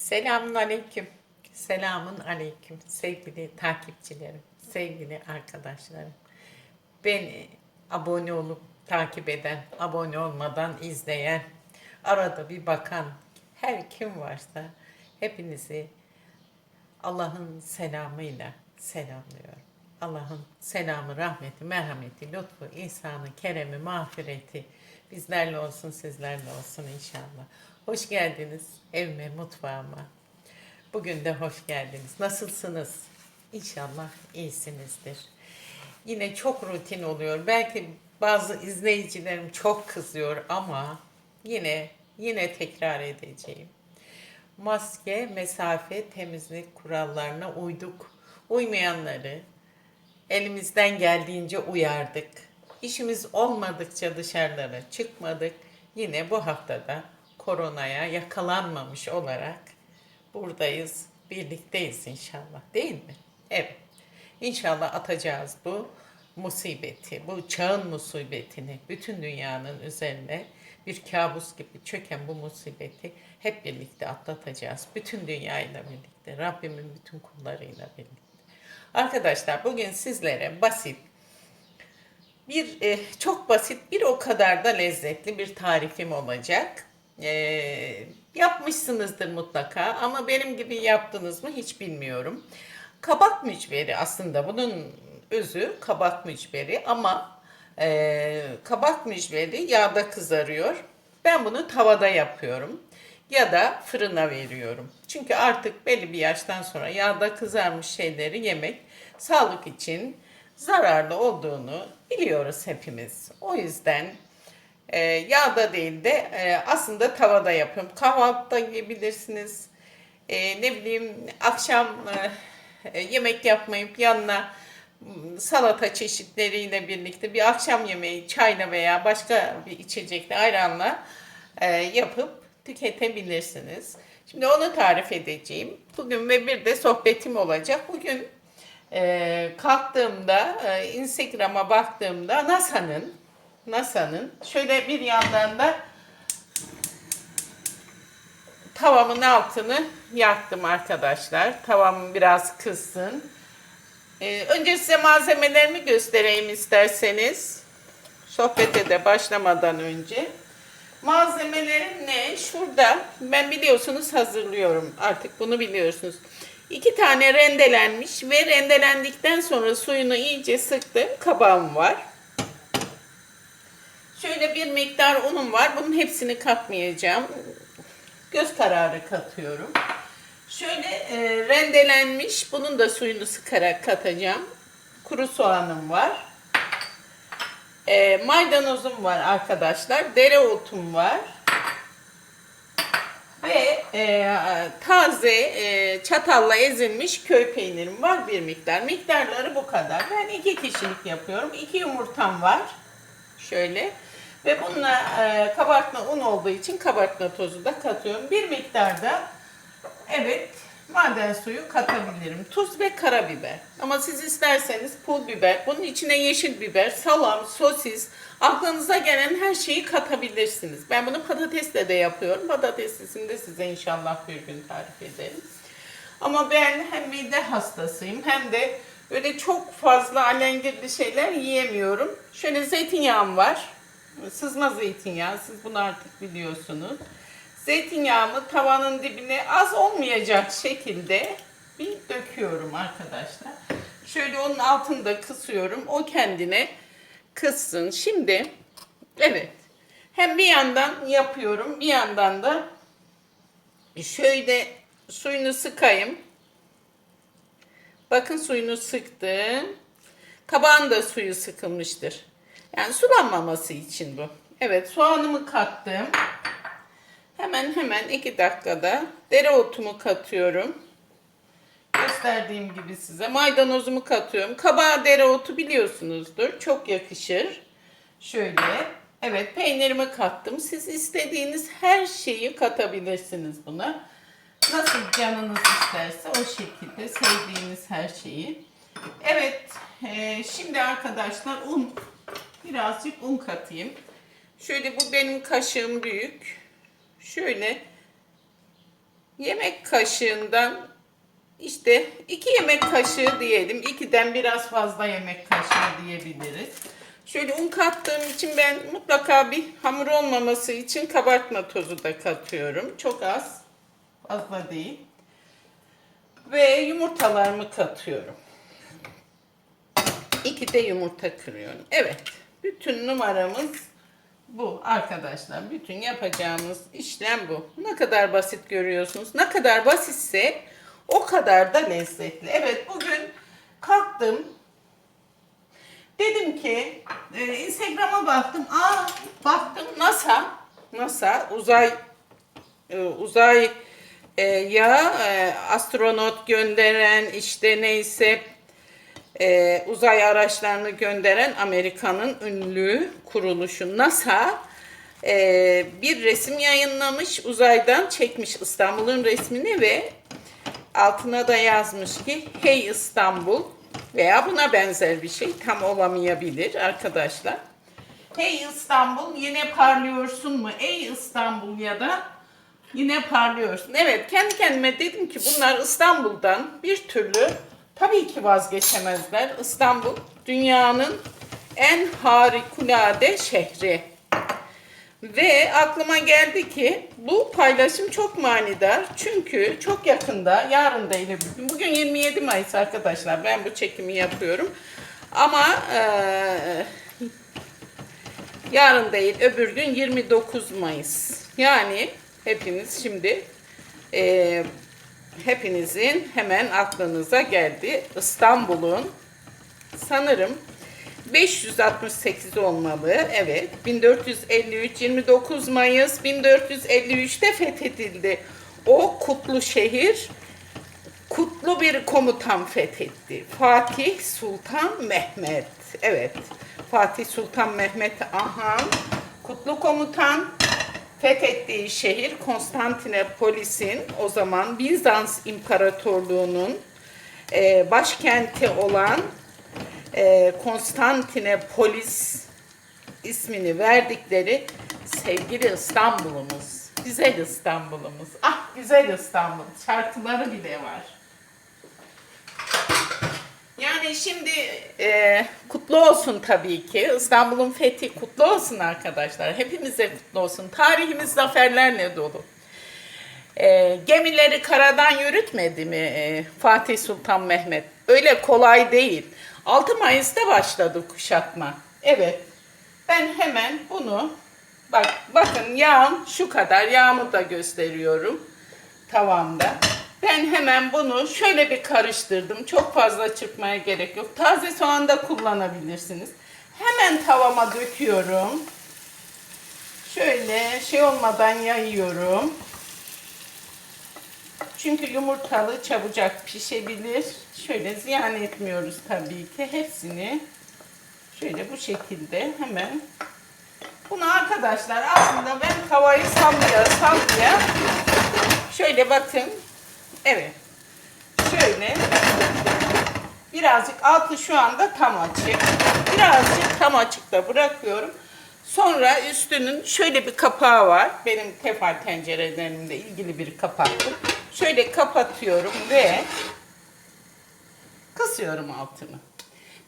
Selamun aleyküm. Selamun aleyküm sevgili takipçilerim, sevgili arkadaşlarım. Beni abone olup takip eden, abone olmadan izleyen, arada bir bakan her kim varsa hepinizi Allah'ın selamıyla selamlıyorum. Allah'ın selamı, rahmeti, merhameti, lütfu, ihsanı, keremi, mağfireti bizlerle olsun, sizlerle olsun inşallah. Hoş geldiniz evime, mutfağıma. Bugün de hoş geldiniz. Nasılsınız? İnşallah iyisinizdir. Yine çok rutin oluyor. Belki bazı izleyicilerim çok kızıyor ama yine yine tekrar edeceğim maske, mesafe, temizlik kurallarına uyduk. Uymayanları elimizden geldiğince uyardık. İşimiz olmadıkça dışarılara çıkmadık. Yine bu haftada koronaya yakalanmamış olarak buradayız, birlikteyiz inşallah değil mi? Evet. İnşallah atacağız bu musibeti, bu çağın musibetini bütün dünyanın üzerine bir kabus gibi çöken bu musibeti hep birlikte atlatacağız. Bütün dünyayla birlikte, Rabbimin bütün kullarıyla birlikte. Arkadaşlar bugün sizlere basit, bir e, çok basit bir o kadar da lezzetli bir tarifim olacak. E, yapmışsınızdır mutlaka ama benim gibi yaptınız mı hiç bilmiyorum. Kabak mücveri aslında bunun özü kabak mücveri ama e, kabak mücveri yağda kızarıyor. Ben bunu tavada yapıyorum ya da fırına veriyorum. Çünkü artık belli bir yaştan sonra yağda kızarmış şeyleri yemek sağlık için zararlı olduğunu biliyoruz hepimiz. O yüzden e, yağda değil de e, aslında tavada yapıyorum. Kahvaltıda yiyebilirsiniz. E, ne bileyim akşam e, e, yemek yapmayıp yanına salata çeşitleriyle birlikte bir akşam yemeği çayla veya başka bir içecekle ayranla e, yapıp tüketebilirsiniz. Şimdi onu tarif edeceğim. Bugün ve bir de sohbetim olacak. Bugün e, kalktığımda e, Instagram'a baktığımda NASA'nın NASA'nın şöyle bir yandan da tavamın altını yaktım arkadaşlar. Tavam biraz kızsın. Ee, önce size malzemelerimi göstereyim isterseniz. Sohbete de başlamadan önce. Malzemelerim ne? Şurada ben biliyorsunuz hazırlıyorum. Artık bunu biliyorsunuz. İki tane rendelenmiş ve rendelendikten sonra suyunu iyice sıktığım kabağım var. Şöyle bir miktar unum var. Bunun hepsini katmayacağım. Göz kararı katıyorum. Şöyle e, rendelenmiş. Bunun da suyunu sıkarak katacağım. Kuru soğanım var. E, maydanozum var arkadaşlar. Dereotum var. Ve e, taze e, çatalla ezilmiş köy peynirim var bir miktar. Miktarları bu kadar. Ben iki kişilik yapıyorum. İki yumurtam var. Şöyle. Ve bununla e, kabartma un olduğu için kabartma tozu da katıyorum. Bir miktar da evet maden suyu katabilirim. Tuz ve karabiber. Ama siz isterseniz pul biber, bunun içine yeşil biber, salam, sosis, aklınıza gelen her şeyi katabilirsiniz. Ben bunu patatesle de yapıyorum. Patateslisini de size inşallah bir gün tarif ederim. Ama ben hem mide hastasıyım hem de öyle çok fazla alengirli şeyler yiyemiyorum. Şöyle zeytinyağım var. Sızma zeytinyağı. Siz bunu artık biliyorsunuz. Zeytinyağımı tavanın dibine az olmayacak şekilde bir döküyorum arkadaşlar. Şöyle onun altını da kısıyorum. O kendine kızsın. Şimdi evet hem bir yandan yapıyorum bir yandan da şöyle suyunu sıkayım. Bakın suyunu sıktım. Kabağın da suyu sıkılmıştır. Yani sulanmaması için bu. Evet soğanımı kattım. Hemen hemen iki dakikada dereotumu katıyorum. Gösterdiğim gibi size maydanozumu katıyorum. Kabağa dereotu biliyorsunuzdur. Çok yakışır. Şöyle. Evet peynirimi kattım. Siz istediğiniz her şeyi katabilirsiniz buna. Nasıl canınız isterse o şekilde sevdiğiniz her şeyi. Evet. e, şimdi arkadaşlar un birazcık un katayım. Şöyle bu benim kaşığım büyük. Şöyle yemek kaşığından işte iki yemek kaşığı diyelim. İkiden biraz fazla yemek kaşığı diyebiliriz. Şöyle un kattığım için ben mutlaka bir hamur olmaması için kabartma tozu da katıyorum. Çok az. Fazla değil. Ve yumurtalarımı katıyorum. İki de yumurta kırıyorum. Evet. Bütün numaramız bu arkadaşlar. Bütün yapacağımız işlem bu. Ne kadar basit görüyorsunuz. Ne kadar basitse o kadar da lezzetli. Evet bugün kalktım. Dedim ki e, Instagram'a baktım. Aa baktım NASA NASA uzay e, uzay e, ya e, astronot gönderen işte neyse e, uzay araçlarını gönderen Amerika'nın ünlü kuruluşu NASA e, bir resim yayınlamış. Uzaydan çekmiş İstanbul'un resmini ve altına da yazmış ki Hey İstanbul veya buna benzer bir şey tam olamayabilir arkadaşlar. Hey İstanbul yine parlıyorsun mu? Ey İstanbul ya da yine parlıyorsun. Evet kendi kendime dedim ki bunlar İstanbul'dan bir türlü tabii ki vazgeçemezler. İstanbul dünyanın en harikulade şehri. Ve aklıma geldi ki bu paylaşım çok manidar. Çünkü çok yakında, yarın değil bugün. Bugün 27 Mayıs arkadaşlar. Ben bu çekimi yapıyorum. Ama eee, yarın değil, öbür gün 29 Mayıs. Yani hepiniz şimdi eee, hepinizin hemen aklınıza geldi. İstanbul'un sanırım 568 olmalı. Evet. 1453 29 Mayıs 1453'te fethedildi. O kutlu şehir kutlu bir komutan fethetti. Fatih Sultan Mehmet. Evet. Fatih Sultan Mehmet Han kutlu komutan fethettiği şehir Konstantinopolis'in o zaman Bizans İmparatorluğu'nun e, başkenti olan e, Konstantinopolis ismini verdikleri sevgili İstanbul'umuz. Güzel İstanbul'umuz. Ah güzel İstanbul. Şarkıları bile var. Yani şimdi e, kutlu olsun tabii ki. İstanbul'un fethi kutlu olsun arkadaşlar. Hepimize kutlu olsun. Tarihimiz zaferlerle dolu. E, gemileri karadan yürütmedi mi e, Fatih Sultan Mehmet? Öyle kolay değil. 6 Mayıs'ta başladı kuşatma. Evet. Ben hemen bunu bak bakın yağım şu kadar yağımı da gösteriyorum tavamda. Ben hemen bunu şöyle bir karıştırdım. Çok fazla çırpmaya gerek yok. Taze soğan da kullanabilirsiniz. Hemen tavama döküyorum. Şöyle şey olmadan yayıyorum. Çünkü yumurtalı çabucak pişebilir. Şöyle ziyan etmiyoruz tabii ki. Hepsini şöyle bu şekilde hemen. Bunu arkadaşlar aslında ben tavayı sallaya sallaya şöyle bakın. Evet. Şöyle birazcık altı şu anda tam açık. Birazcık tam açıkta bırakıyorum. Sonra üstünün şöyle bir kapağı var. Benim tefal tencerelerimle ilgili bir kapaktır. Şöyle kapatıyorum ve kısıyorum altını.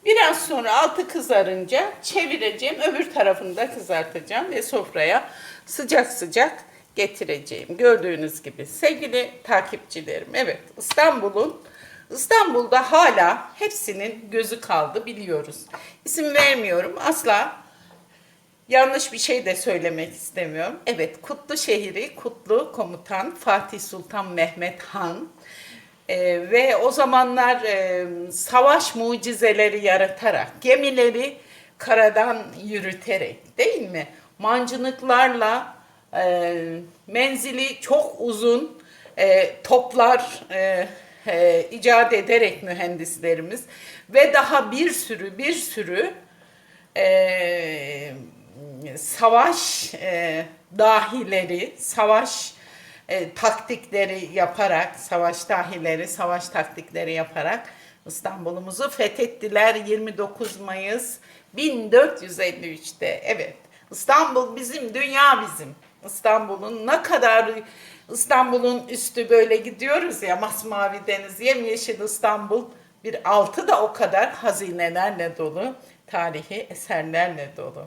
Biraz sonra altı kızarınca çevireceğim. Öbür tarafını da kızartacağım ve sofraya sıcak sıcak getireceğim. Gördüğünüz gibi sevgili takipçilerim. Evet İstanbul'un İstanbul'da hala hepsinin gözü kaldı biliyoruz. İsim vermiyorum asla Yanlış bir şey de söylemek istemiyorum. Evet, Kutlu şehri, Kutlu komutan Fatih Sultan Mehmet Han Ee, ve o zamanlar e, savaş mucizeleri yaratarak, gemileri karadan yürüterek değil mi? Mancınıklarla e, menzili çok uzun e, toplar e, e, icat ederek mühendislerimiz ve daha bir sürü bir sürü e, savaş e, dahileri, savaş e, taktikleri yaparak, savaş dahileri, savaş taktikleri yaparak İstanbul'umuzu fethettiler 29 Mayıs 1453'te. Evet, İstanbul bizim, dünya bizim. İstanbul'un ne kadar İstanbul'un üstü böyle gidiyoruz ya masmavi deniz, yemyeşil İstanbul. Bir altı da o kadar hazinelerle dolu, tarihi eserlerle dolu.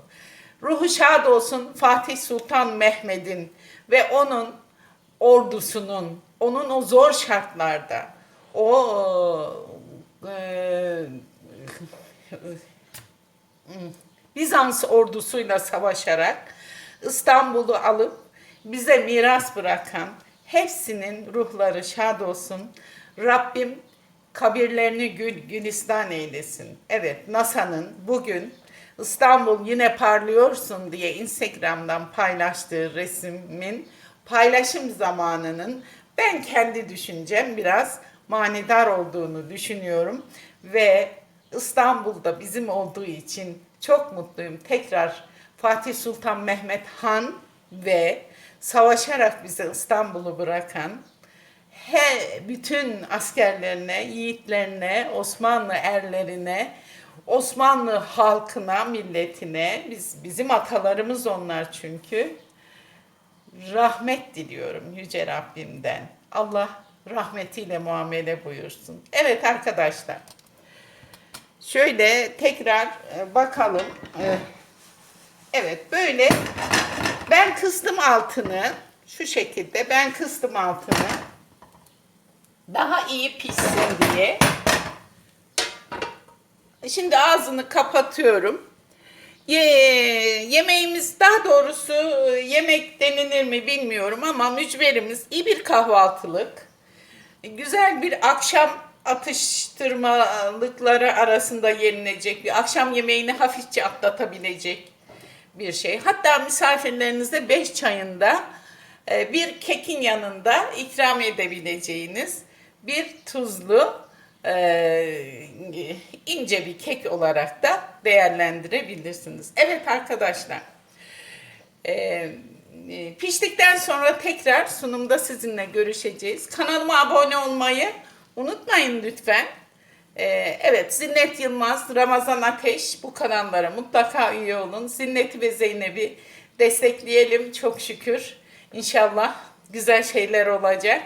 Ruhu şad olsun Fatih Sultan Mehmet'in ve onun ordusunun, onun o zor şartlarda, o e, Bizans ordusuyla savaşarak İstanbul'u alıp bize miras bırakan hepsinin ruhları şad olsun. Rabbim kabirlerini gül, gülistan eylesin. Evet NASA'nın bugün İstanbul yine parlıyorsun diye Instagram'dan paylaştığı resmin paylaşım zamanının ben kendi düşüncem biraz manidar olduğunu düşünüyorum ve İstanbul'da bizim olduğu için çok mutluyum. Tekrar Fatih Sultan Mehmet Han ve savaşarak bize İstanbul'u bırakan he, bütün askerlerine, yiğitlerine, Osmanlı erlerine, Osmanlı halkına, milletine, biz bizim atalarımız onlar çünkü. Rahmet diliyorum yüce Rabbimden. Allah rahmetiyle muamele buyursun. Evet arkadaşlar. Şöyle tekrar e, bakalım. E, Evet böyle ben kıstım altını şu şekilde ben kıstım altını daha iyi pişsin diye. Şimdi ağzını kapatıyorum. Ye, yemeğimiz daha doğrusu e, yemek denilir mi bilmiyorum ama mücverimiz iyi bir kahvaltılık. Güzel bir akşam atıştırmalıkları arasında yenilecek bir akşam yemeğini hafifçe atlatabilecek bir şey. Hatta misafirlerinize beş çayında e, bir kekin yanında ikram edebileceğiniz bir tuzlu e, ince bir kek olarak da değerlendirebilirsiniz. Evet arkadaşlar. E, piştikten sonra tekrar sunumda sizinle görüşeceğiz. Kanalıma abone olmayı unutmayın lütfen. Ee, evet Zinnet Yılmaz, Ramazan Ateş bu kanallara mutlaka üye olun. Zinnet'i ve Zeynep'i destekleyelim çok şükür. İnşallah güzel şeyler olacak.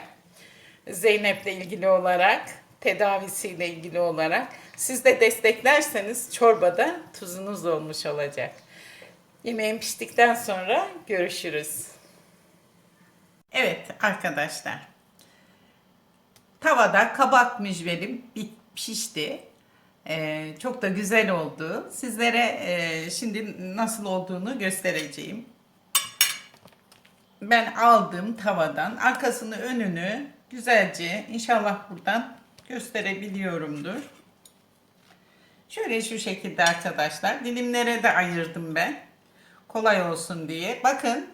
Zeynep'le ilgili olarak, tedavisiyle ilgili olarak. Siz de desteklerseniz çorbada tuzunuz olmuş olacak. Yemeğin piştikten sonra görüşürüz. Evet arkadaşlar. Tavada kabak mücverim bit pişti. Ee, çok da güzel oldu. Sizlere e, şimdi nasıl olduğunu göstereceğim. Ben aldım tavadan. Arkasını önünü güzelce inşallah buradan gösterebiliyorumdur. Şöyle şu şekilde arkadaşlar. Dilimlere de ayırdım ben. Kolay olsun diye. Bakın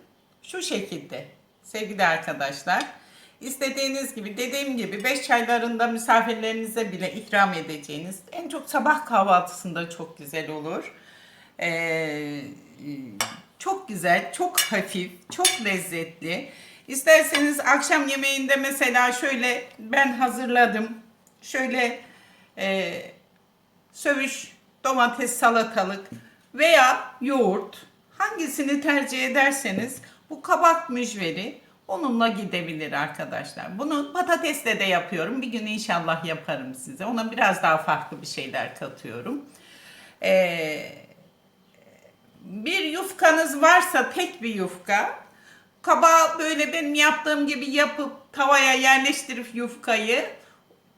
şu şekilde sevgili arkadaşlar. İstediğiniz gibi dediğim gibi 5 çaylarında misafirlerinize bile ikram edeceğiniz en çok sabah kahvaltısında çok güzel olur. Ee, çok güzel, çok hafif, çok lezzetli. İsterseniz akşam yemeğinde mesela şöyle ben hazırladım. Şöyle e, sövüş, domates, salatalık veya yoğurt hangisini tercih ederseniz bu kabak mücveri Onunla gidebilir arkadaşlar. Bunu patatesle de yapıyorum. Bir gün inşallah yaparım size. Ona biraz daha farklı bir şeyler katıyorum. Ee, bir yufkanız varsa tek bir yufka. Kabağı böyle benim yaptığım gibi yapıp tavaya yerleştirip yufkayı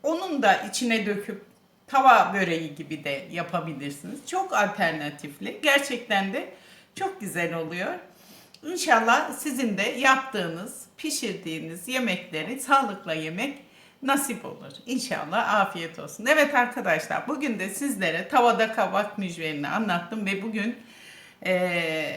onun da içine döküp tava böreği gibi de yapabilirsiniz. Çok alternatifli. Gerçekten de çok güzel oluyor. İnşallah sizin de yaptığınız, pişirdiğiniz yemekleri sağlıkla yemek nasip olur. İnşallah afiyet olsun. Evet arkadaşlar bugün de sizlere tavada kabak mücverini anlattım ve bugün ee,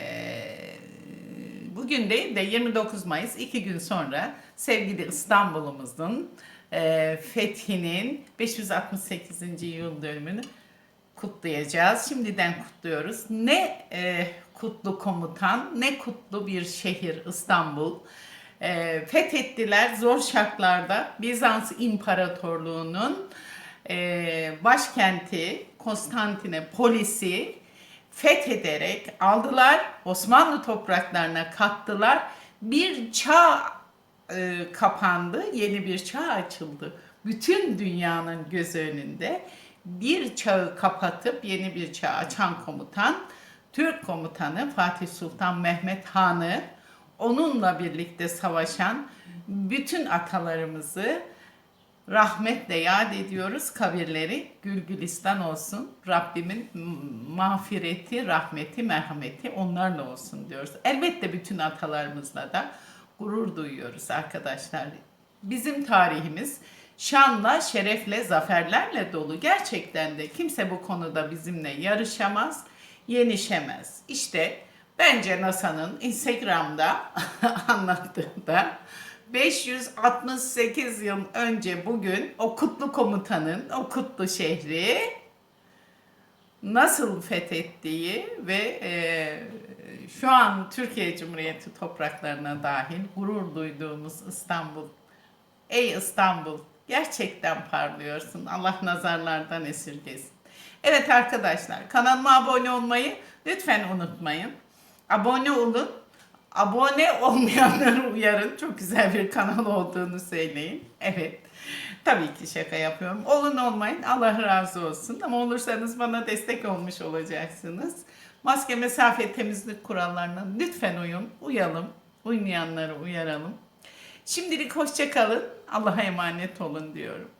bugün değil de 29 Mayıs iki gün sonra sevgili İstanbul'umuzun e, fethinin 568. yıl dönümünü kutlayacağız. Şimdiden kutluyoruz. Ne e, kutlu komutan, ne kutlu bir şehir İstanbul. E, fethettiler zor şartlarda Bizans İmparatorluğu'nun e, başkenti Konstantinopolis'i fethederek aldılar. Osmanlı topraklarına kattılar. Bir çağ e, kapandı, yeni bir çağ açıldı. Bütün dünyanın göz önünde bir çağı kapatıp yeni bir çağ açan komutan, Türk komutanı Fatih Sultan Mehmet Han'ı, onunla birlikte savaşan bütün atalarımızı rahmetle yad ediyoruz. Kabirleri gül gülistan olsun. Rabbimin mağfireti, rahmeti, merhameti onlarla olsun diyoruz. Elbette bütün atalarımızla da gurur duyuyoruz arkadaşlar. Bizim tarihimiz şanla, şerefle, zaferlerle dolu. Gerçekten de kimse bu konuda bizimle yarışamaz, yenişemez. İşte bence NASA'nın Instagram'da anlattığında 568 yıl önce bugün o kutlu komutanın o kutlu şehri nasıl fethettiği ve e, şu an Türkiye Cumhuriyeti topraklarına dahil gurur duyduğumuz İstanbul. Ey İstanbul gerçekten parlıyorsun. Allah nazarlardan esirgesin. Evet arkadaşlar kanalıma abone olmayı lütfen unutmayın. Abone olun. Abone olmayanları uyarın. Çok güzel bir kanal olduğunu söyleyin. Evet. Tabii ki şaka yapıyorum. Olun olmayın. Allah razı olsun. Ama olursanız bana destek olmuş olacaksınız. Maske, mesafe, temizlik kurallarına lütfen uyun. Uyalım. Uymayanları uyaralım. Şimdilik hoşça kalın. Allah'a emanet olun diyorum.